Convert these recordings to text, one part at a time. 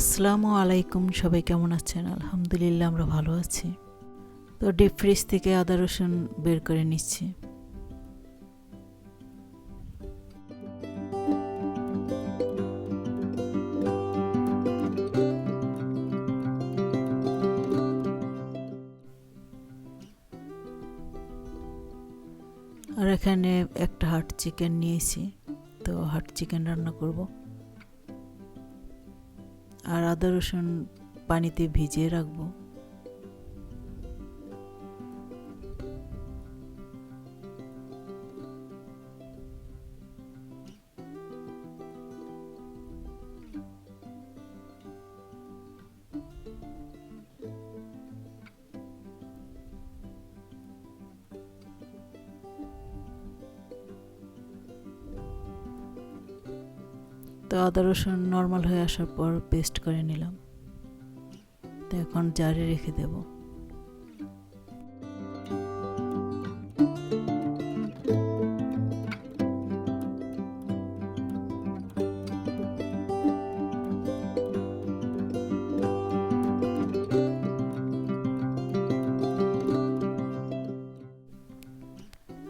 আসসালামু আলাইকুম, সবাই কেমন আছেন? আলহামদুলিল্লাহ, আমরা ভালো আছি। তো ডিপ ফ্রিজ থেকে আদা রসুন বের করে নিচ্ছি। আর এখানে একটা হাট চিকেন নিয়েছি। তো হাট চিকেন রান্না করব। আর আদা রসুন পানিতে ভিজিয়ে রাখব। আদা রসুন নর্মাল হয়ে আসার পর পেস্ট করে নিলাম। তো এখন জারে রেখে দেব।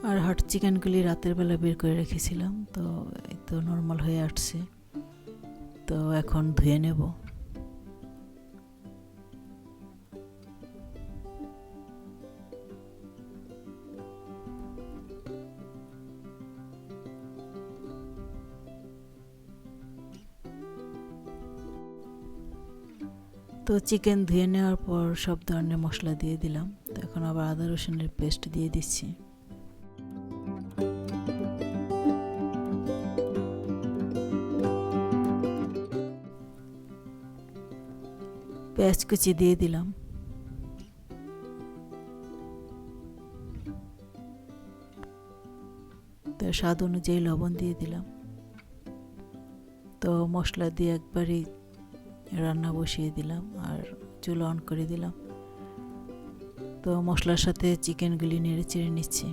আর হট চিকেনগুলি রাতের বেলা বের করে রেখেছিলাম, তো এই তো নর্মাল হয়ে আসছে। তো এখন ধুয়ে নেব। তো চিকেন ধুয়ে নেওয়ার পর সব ধরনের মশলা দিয়ে দিলাম। তো এখন আবার আদা রসুনের পেস্ট দিয়ে দিচ্ছি। পেঁয়াজ কুচি দিয়ে দিলাম। তো স্বাদ অনুযায়ী লবণ দিয়ে দিলাম। তো মশলা দিয়ে একবারই রান্না বসিয়ে দিলাম আর চুলো অন করে দিলাম। তো মশলার সাথে চিকেনগুলি নেড়ে চেড়ে নিচ্ছি।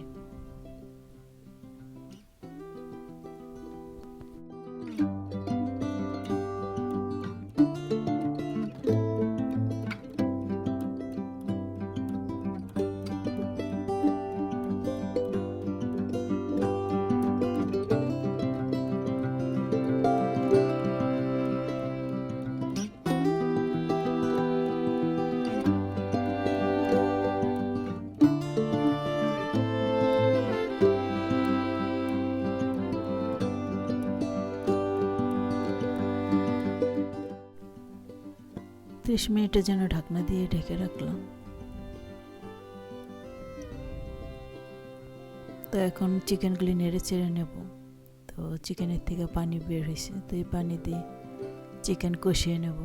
ত্রিশ মিনিটের জন্য ঢাকনা দিয়ে ঢেকে রাখলাম। তো এখন চিকেনগুলি নেড়ে চেড়ে নেব। তো চিকেনের থেকে পানি বের হয়েছে, তো এই পানি দিয়ে চিকেন কষিয়ে নেব।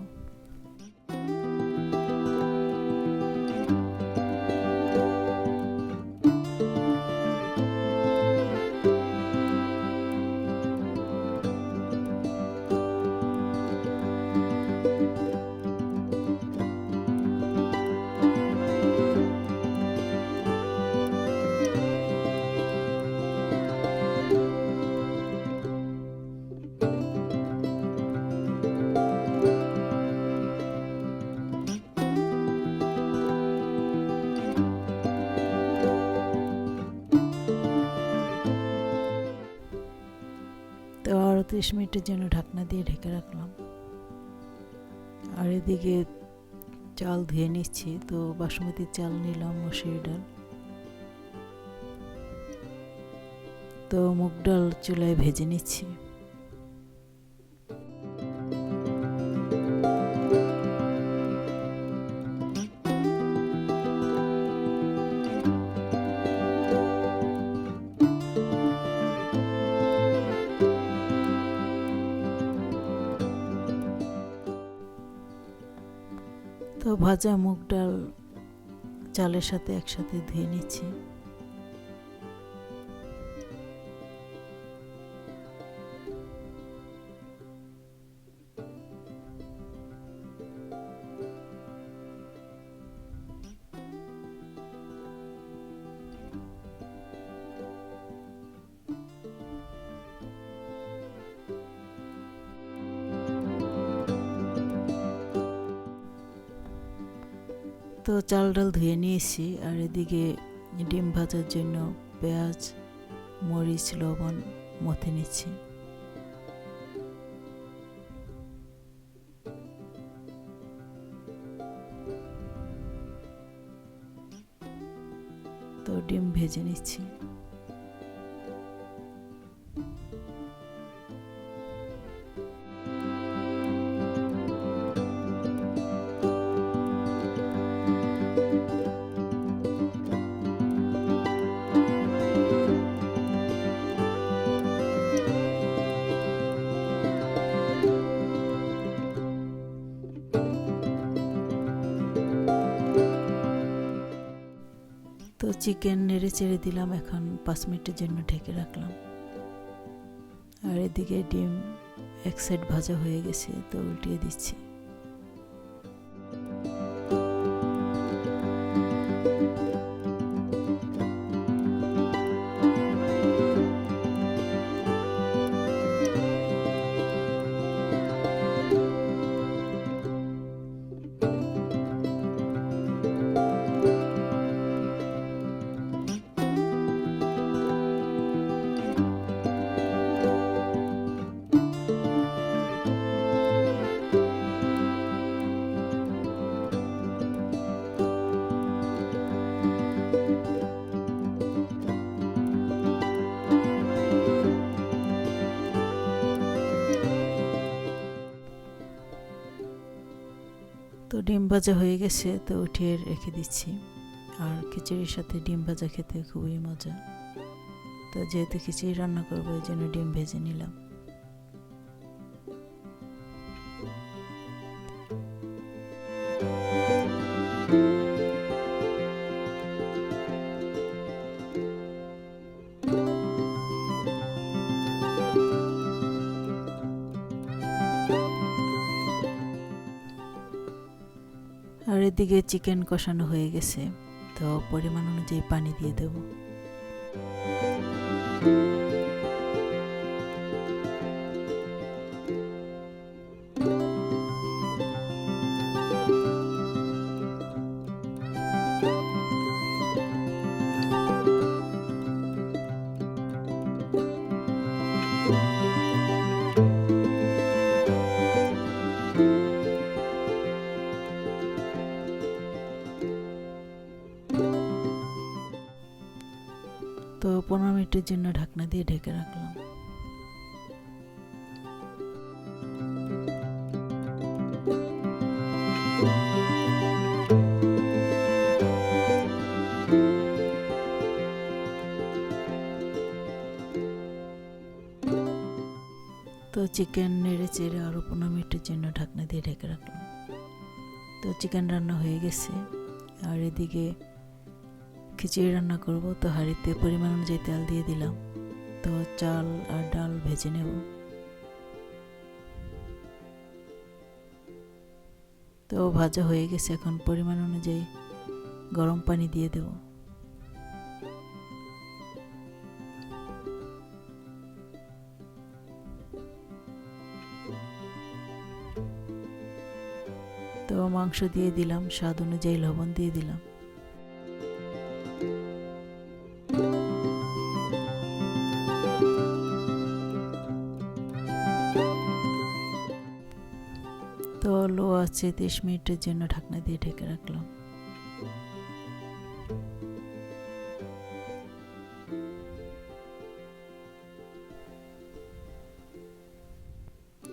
ত্রিশ মিনিটের জন্য ঢাকনা দিয়ে ঢেকে রাখলাম। আর এদিকে চাল ধুয়ে নিচ্ছি, তো বাসমতি চাল নিলাম, মসুরি ডাল। তো মুগ ডাল চুলায় ভেজে নিচ্ছি। তো ভাজা মুগ ডাল চালের সাথে একসাথে ধুয়ে নিচ্ছি। তো চাল ডাল ধুয়ে নিয়েছি, আর এদিকে ডিম ভাজার জন্য পেঁয়াজ, মরিচ, লবণ মথে নিচ্ছি। তো ডিম ভেজে নিচ্ছি। চিকেন নেড়ে চেড়ে দিলাম, এখন পাঁচ মিনিটের জন্য ঢেকে রাখলাম। আর এদিকে ডিম এক সাইড ভাজা হয়ে গেছে, তো উল্টিয়ে দিচ্ছি। ভাজা হয়ে গেছে, তো উঠিয়ে রেখে দিচ্ছি। আর খিচুড়ির সাথে ডিম ভাজা খেতে খুবই মজা। তো যেহেতু খিচুড়ি রান্না করব ওই জন্য ডিম ভেজে নিলাম। আর এদিকে চিকেন কষানো হয়ে গেছে। তো পরিমাণ অনুযায়ী পানি দিয়ে দেব। পনেরো জন্য ঢাকনা দিয়ে ঢেকে রাখলাম। তো চিকেন নেড়ে চেড়ে আরও পনেরো মিনিটের জন্য ঢাকনা দিয়ে ঢেকে রাখলাম। তো চিকেন রান্না হয়ে গেছে। আর এদিকে খিচুড়ি রান্না করব, তো হাঁড়িতে পরিমাণ অনুযায়ী তেল দিয়ে দিলাম। তো চাল আর ডাল ভেজে নেব। তো ভাজা হয়ে গেছে, এখন পরিমাণ অনুযায়ী গরম পানি দিয়ে দেব। তো মাংস দিয়ে দিলাম, স্বাদ অনুযায়ী লবণ দিয়ে দিলাম। আছে তিরিশ মিনিটের জন্য ঢাকনা দিয়ে ঢেকে রাখলাম।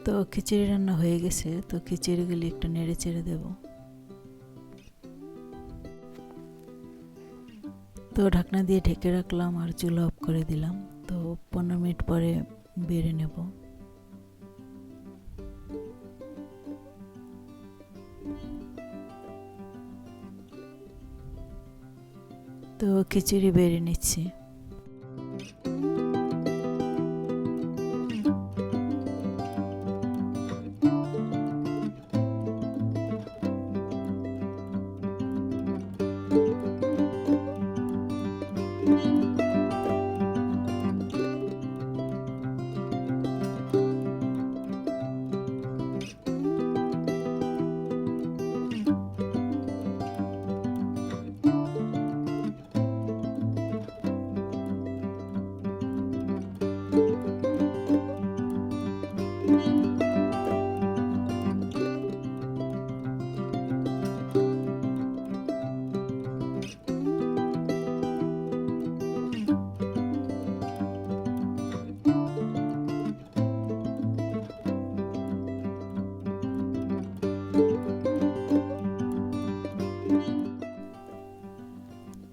তো খিচুড়ি রান্না হয়ে গেছে, তো খিচুড়িগুলি একটু নেড়ে চেড়ে দেব। তো ঢাকনা দিয়ে ঢেকে রাখলাম আর চুলো অফ করে দিলাম। তো পনেরো মিনিট পরে বেড়ে নেব। তো খিচুড়ি বেড়ে নিচ্ছি।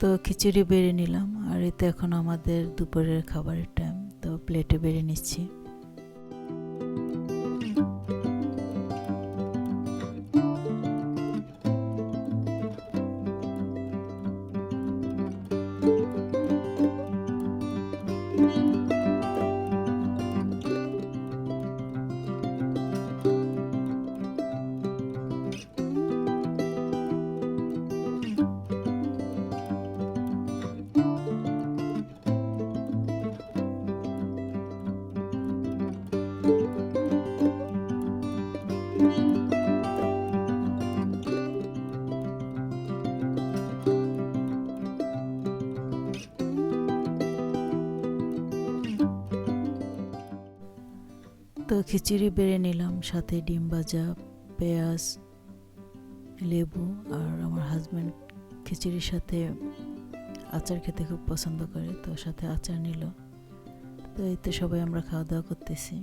তো খিচুড়ি বেড়ে নিলাম, আর এতে এখন আমাদের দুপুরের খাবারের টাইম তো প্লেটে বেড়ে নিচ্ছি। খিচুড়ি বেড়ে নিলাম, সাথে ডিম ভাজা, পেঁয়াজ, লেবু আর আমার হাজব্যান্ড খিচুড়ির সাথে আচার খেতে খুব পছন্দ করে, তো সাথে আচার নিল। তো এতে সবাই আমরা খাওয়া দাওয়া করতেছি।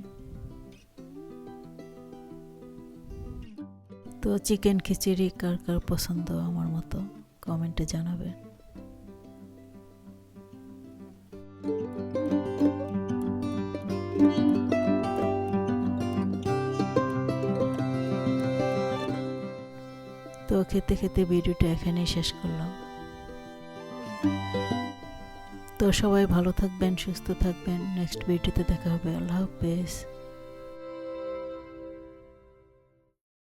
তো চিকেন খিচুড়ি কার কার পছন্দ আমার মতো কমেন্টে জানাবেন খেতে খেতে ভিডিওটা এখানেই শেষ করলাম। তো সবাই ভালো থাকবেন, সুস্থ থাকবেন। নেক্সট ভিডিওতে দেখা হবে। আল্লাহ হাফেজ।